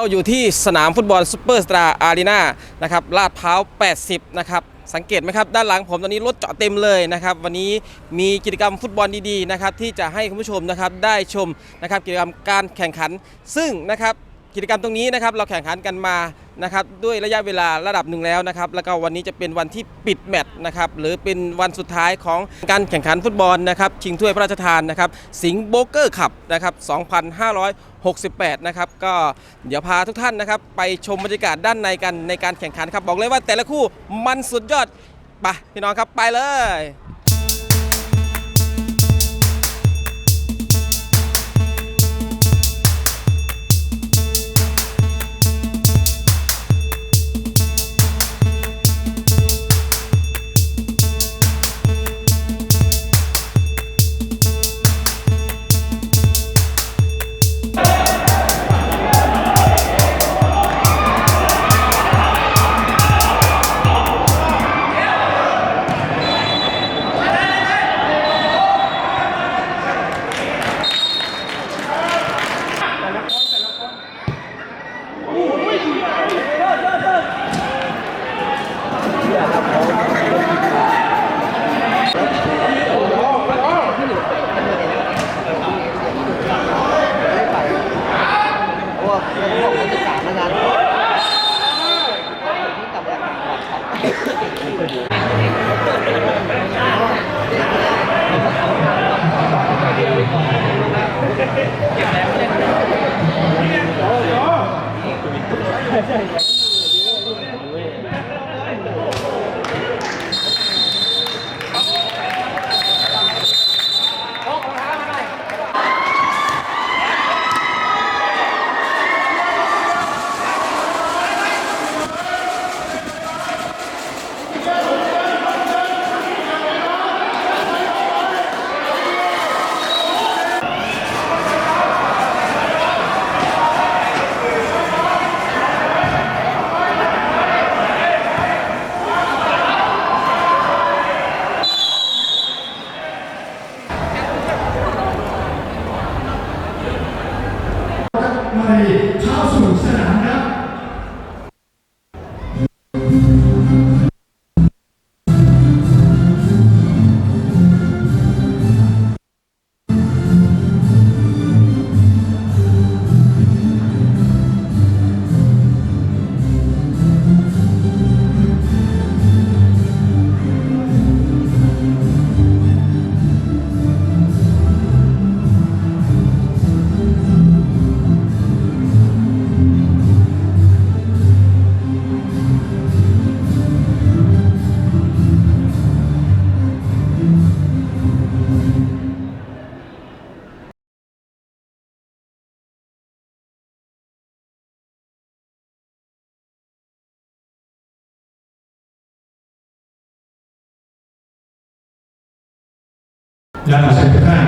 เราอยู่ที่สนามฟุตบอลซูเปอร์สตาร์อารีนานะครับลาดพร้าว 80 นะครับสังเกตไหมครับ ด้านหลังผมตอนนี้รถเจาะเต็มเลยนะครับ วันนี้มีกิจกรรมฟุตบอลดีๆนะครับที่จะให้คุณผู้ชมนะครับได้ชมนะครับกิจกรรมการแข่งขันซึ่งนะครับ กิจกรรมตรงนี้นะครับเราแข่งขันกันมานะครับด้วยระยะเวลาระดับหนึ่งแล้วนะครับแล้วก็วันนี้จะเป็นวันที่ปิดแมตช์นะครับหรือเป็นวันสุดท้ายของการแข่งขันฟุตบอลนะครับชิงถ้วยพระราชทานนะครับสิงห์โบเกอร์ขับนะครับ 2568 นะครับก็เดี๋ยวพาทุกท่านนะครับไปชมบรรยากาศด้านในกันในการแข่งขันครับบอกเลยว่าแต่ละคู่มันสุดยอดไปพี่น้องครับไปเลย และ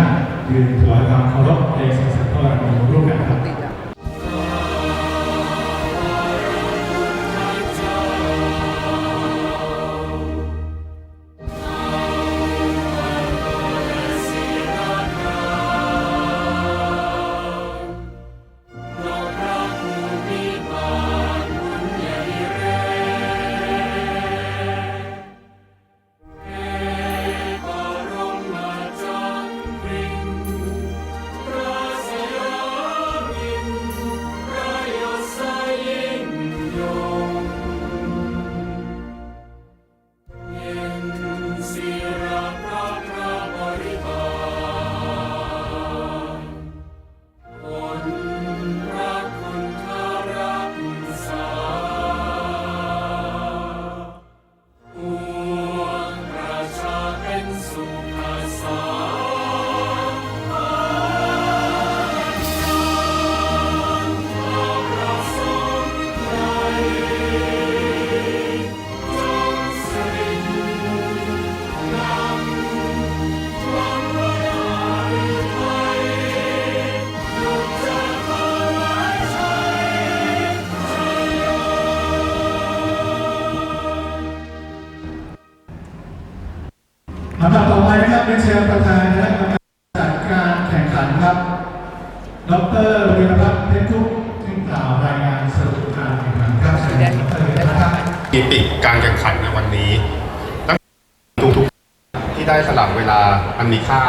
มีค่า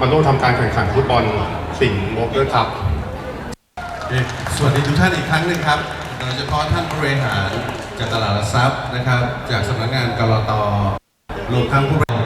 มันต้องทำการแข่งขันฟุตบอลสิ่งโมเกอร์ครับสวัสดีทุกท่านอีกครั้งหนึ่งครับ โดยเฉพาะท่านบริหารจากตลาดหลักทรัพย์นะครับ จากสำนักงานกรตรวมทั้งผู้บริหาร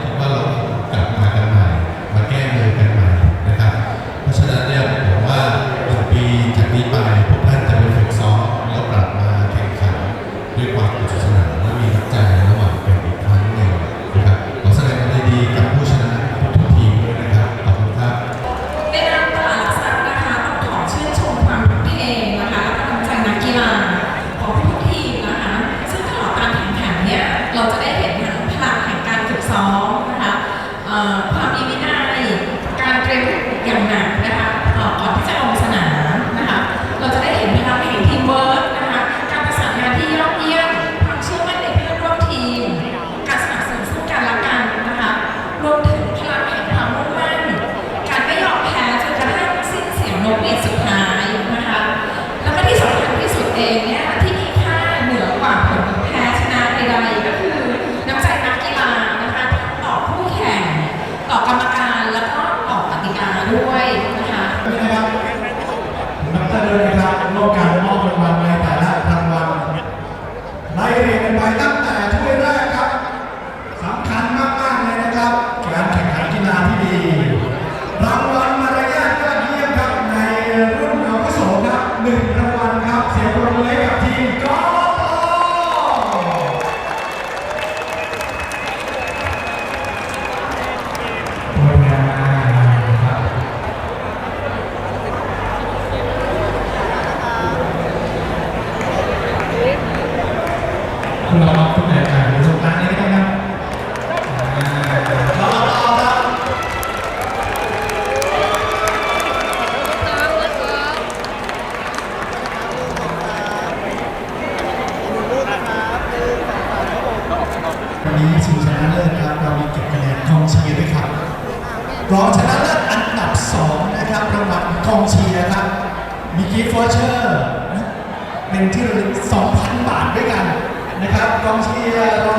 comes here.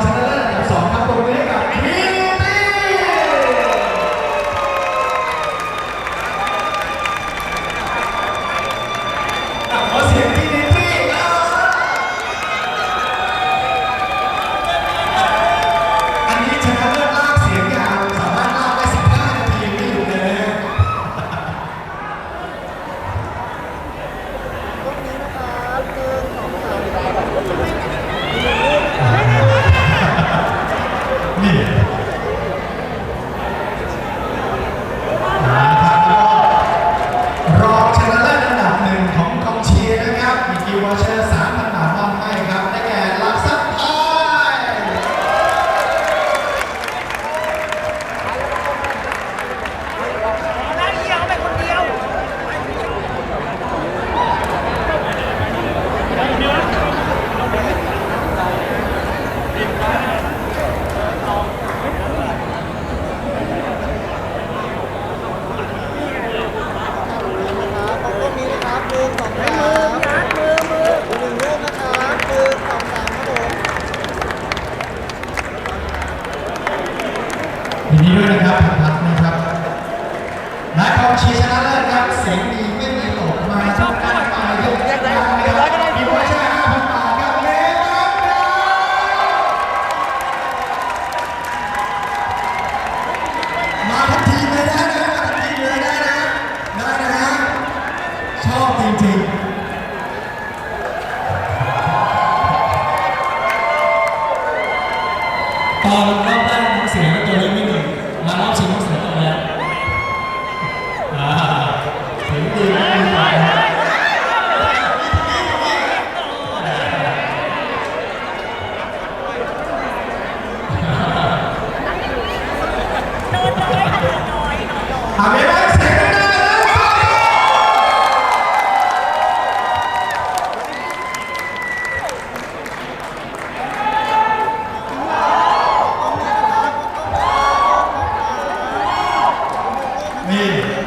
네.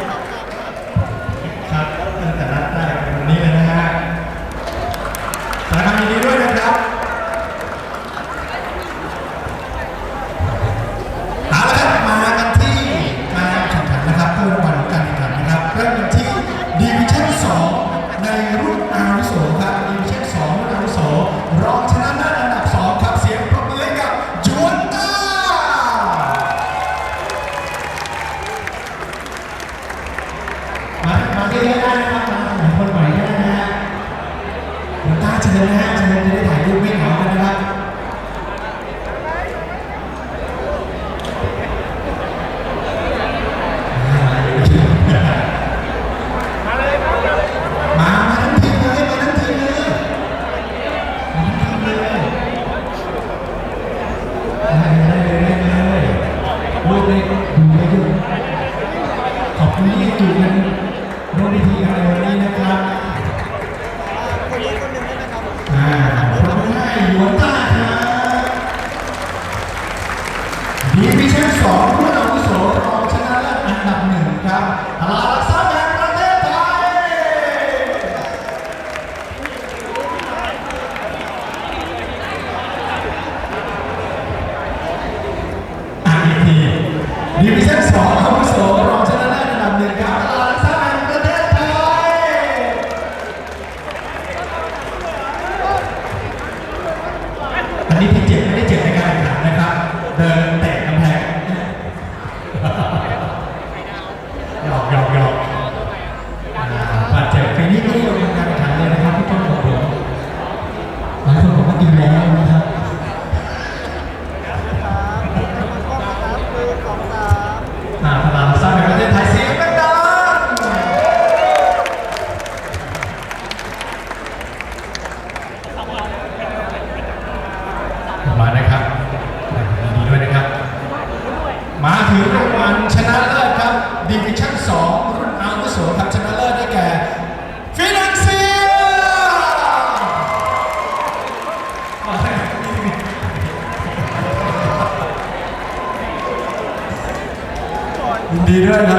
ยินดี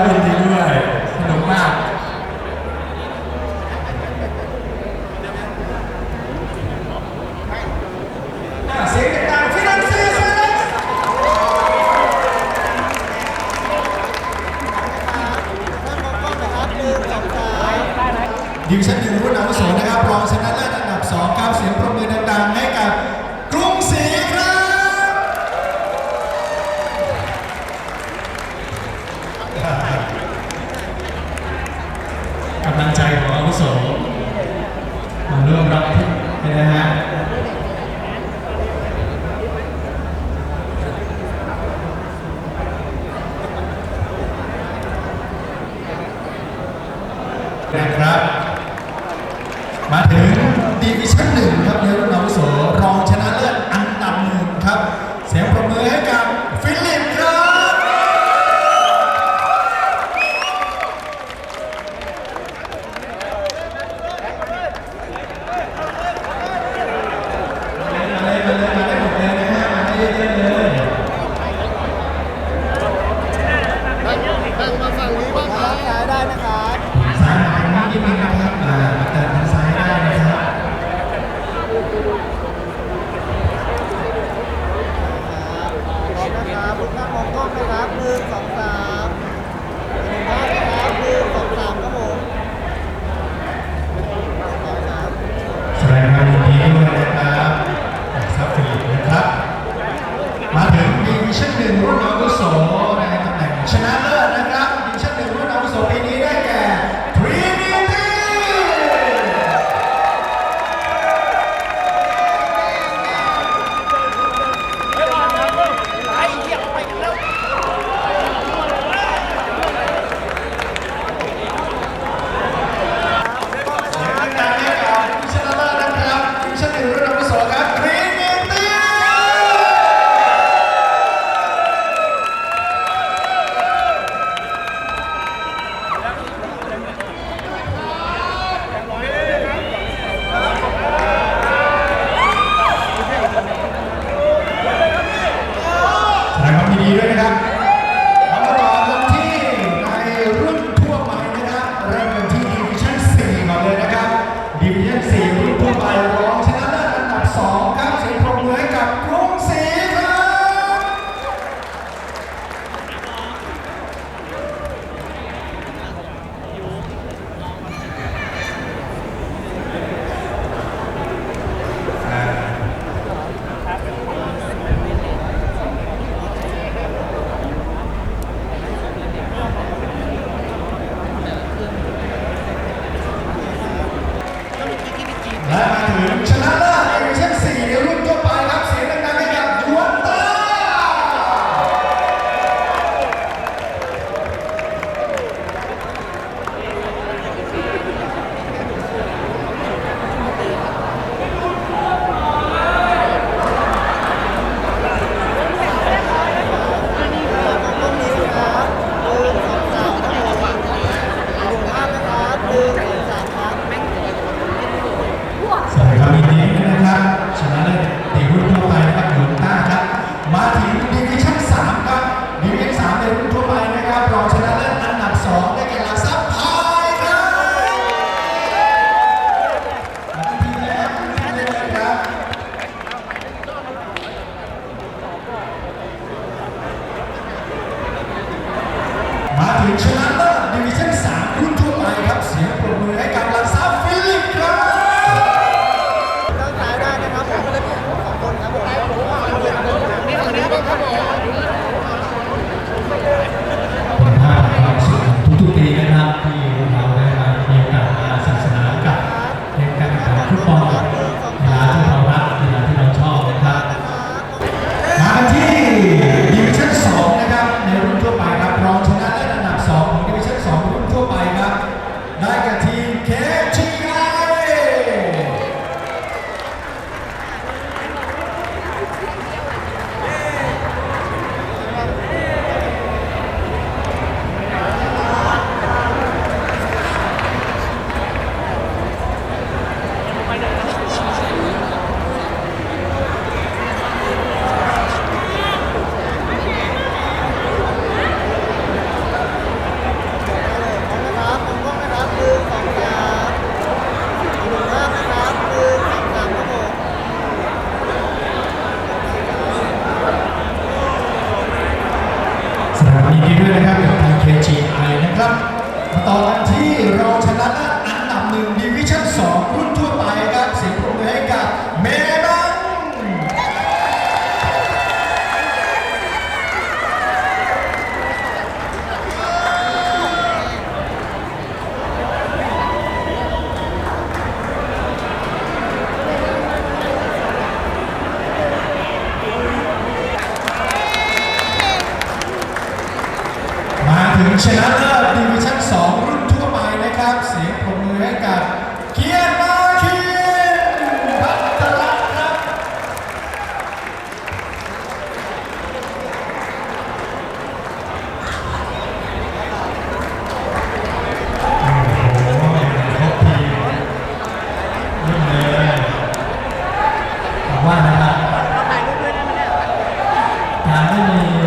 ไม่มี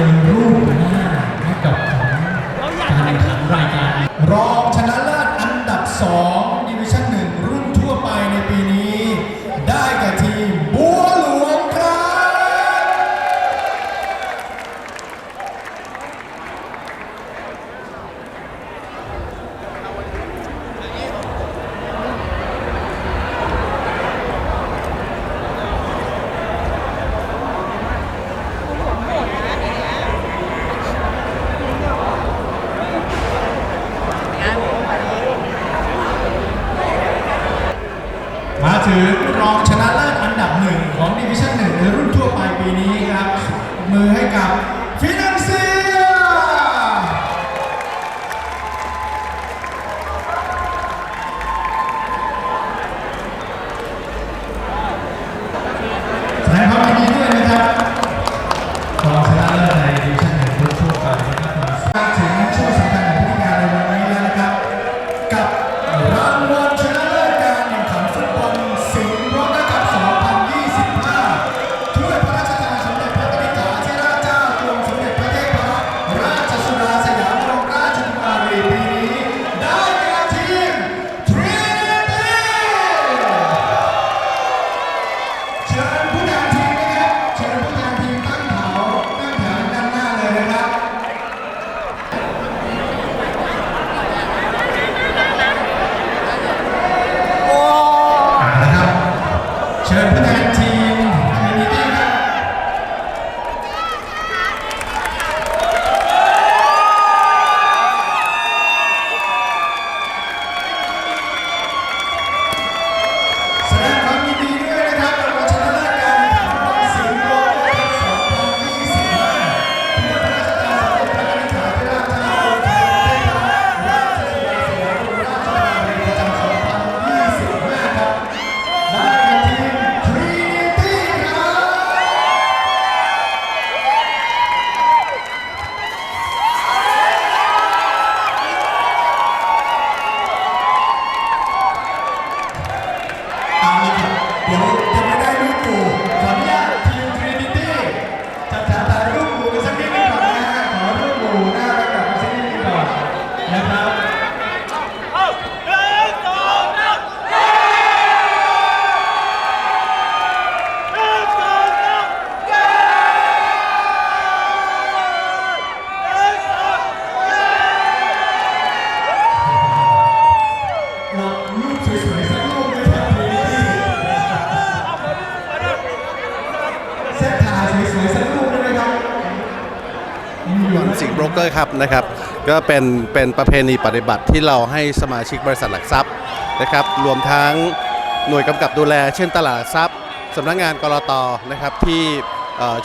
มือให้กับฟินา นะครับ ก็เป็นเป็นประเพณีปฏิบัติที่เราให้สมาชิกบริษัทหลักทรัพย์นะครับ รวมทั้งหน่วยกำกับดูแล เช่นตลาดหลักทรัพย์สำนักงานกรตนะครับที่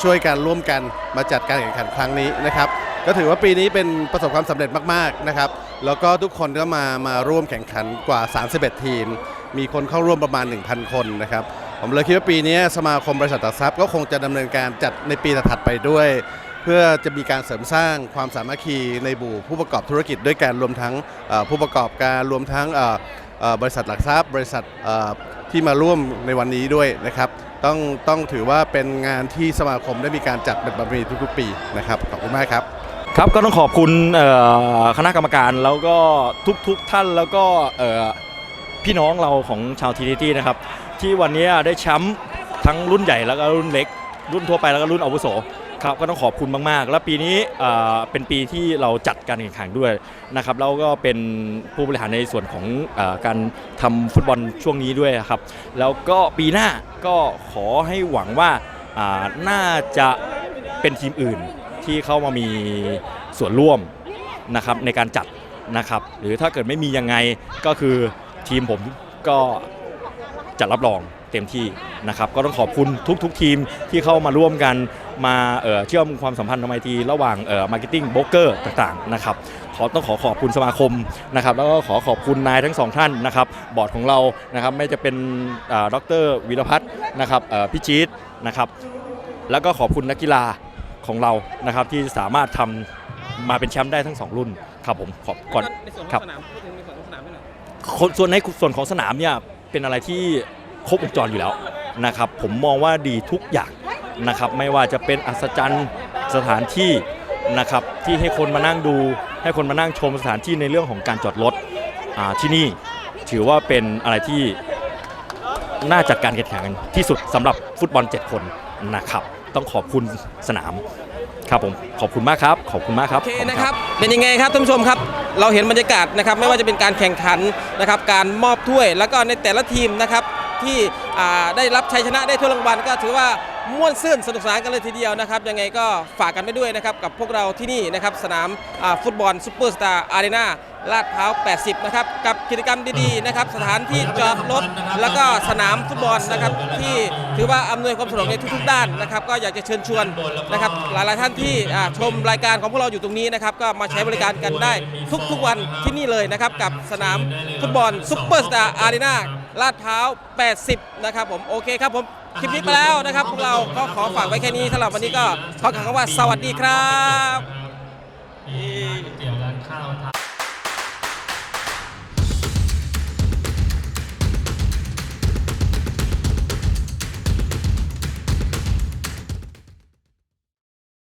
ช่วยกันร่วมกันมาจัดการแข่งขันครั้งนี้นะครับ ก็ถือว่าปีนี้เป็นประสบความสำเร็จมากๆนะครับ แล้วก็ทุกคนก็มามาร่วมแข่งขันกว่า 31 ทีม มีคนเข้าร่วมประมาณ 1,000 คนนะครับผมเลยคิดว่าปีนี้สมาคมบริษัทหลักทรัพย์ก็คงจะดำเนินการจัดในปีถัดไปด้วย เพื่อจะมีการเสริมสร้างความสามัคคีในบู่ผู้ประกอบธุรกิจด้วยกันรวมทั้งผู้ประกอบการรวมทั้งบริษัทหลักทรัพย์ บริษัทที่มาร่วมในวันนี้ด้วยนะครับ ต้องต้องถือว่าเป็นงานที่สมาคมได้มีการจัดเป็นประเพณีทุกๆ ปีนะครับขอบคุณมากครับครับก็ต้องขอบคุณคณะกรรมการแล้วก็ทุกๆท่านแล้วก็พี่น้องเราของชาวทีนิตี้นะครับ ที่วันนี้ได้แชมป์ทั้งรุ่นใหญ่แล้วก็รุ่นเล็ก รุ่นทั่วไปแล้วก็รุ่นอาวุโส ครับก็ต้องขอบคุณมากๆ แล้วปีนี้เป็นปีที่เราจัดการแข่งขันด้วยนะครับแล้วก็เป็นผู้บริหารในส่วนของอการทำฟุตบอลช่วงนี้ด้วยครับ แล้วก็ปีหน้าก็ขอให้หวังว่าอ่าน่าจะเป็นทีมอื่นที่เข้ามามีส่วนร่วมนะครับในการจัดนะครับ หรือถ้าเกิดไม่มียังไงก็คือทีมผมก็จะรับรองเต็มที่นะครับ ก็ต้องขอบคุณทุกๆทีมที่เข้ามาร่วมกัน มาเอ่อเชื่อมความสัมพันธ์ทำไมตรีระหว่างเอ่อมาร์เก็ตติ้งโบรกเกอร์ต่างๆนะครับขอต้องขอขอบคุณสมาคมนะครับแล้วก็ขอขอบคุณนายทั้งสองท่านนะครับบอร์ดของเรานะครับไม่จะเป็นอ่าดรวีรพัฒน์นะครับเอ่อพี่จี๊ดนะครับแล้วก็ขอบคุณนักกีฬาของเรานะครับที่สามารถทำมาเป็นแชมป์ได้ทั้งสองรุ่นครับผมขอบก่อนในส่วนขครัองบสนามพูดถึงในส่วนของสนามด้วยหน่อยคนส่วนในส่วนของสนามเนี่ยเป็นอะไรที่ครบวงจรอยู่แล้วนะครับผมมองว่าดีทุกอย่าง นะครับไม่ว่าจะเป็นอัศจรรย์สถานที่นะครับที่ให้คนมานั่งดู ให้คนมานั่งชมสถานที่ในเรื่องของการจอดรถอ่าที่นี่ถือว่าเป็นอะไรที่น่าจัดการแข่งขันที่สุดสำหรับฟุตบอล 7 คนนะครับต้องขอบคุณสนามครับผมขอบคุณมากครับ ขอบคุณมากครับโอเคขอบณนะครับ เป็นยังไงครับท่านผู้ชมครับ เราเห็นบรรยากาศนะครับ ไม่ว่าจะเป็นการแข่งขันนะครับ การมอบถ้วย แล้วก็ในแต่ละทีมนะครับที่อ่าได้รับชัยชนะได้ถ้วยรางวัลก็ถือว่า ม่วนซื่นสนุกสนานกันเลยทีเดียวนะครับ ยังไงก็ฝากกันไปด้วยนะครับ กับพวกเราที่นี่นะครับ สนามฟุตบอลซูเปอร์สตาร์อารีนาลาดพร้าว 80 นะครับ กับกิจกรรมดีๆนะครับ สถานที่จอดรถ แล้วก็สนามฟุตบอลนะครับ ที่ถือว่าอำนวยความสะดวกในทุกๆด้านนะครับ ก็อยากจะเชิญชวนนะครับ หลายๆท่านที่ชมรายการของพวกเราอยู่ตรงนี้นะครับ ก็มาใช้บริการกันได้ทุกๆวันที่นี่เลยนะครับ กับสนามฟุตบอลซุปเปอร์สตาร์อารีนาลาดพร้าว 80 นะครับผม โอเคครับผม คลิปนี้ไปแล้วนะครับพวกเราก็ขอฝากไว้แค่นี้สำหรับวันนี้ก็ขอกล่าวคำว่าสวัสดีครับ เตี๋ยวร้านข้าว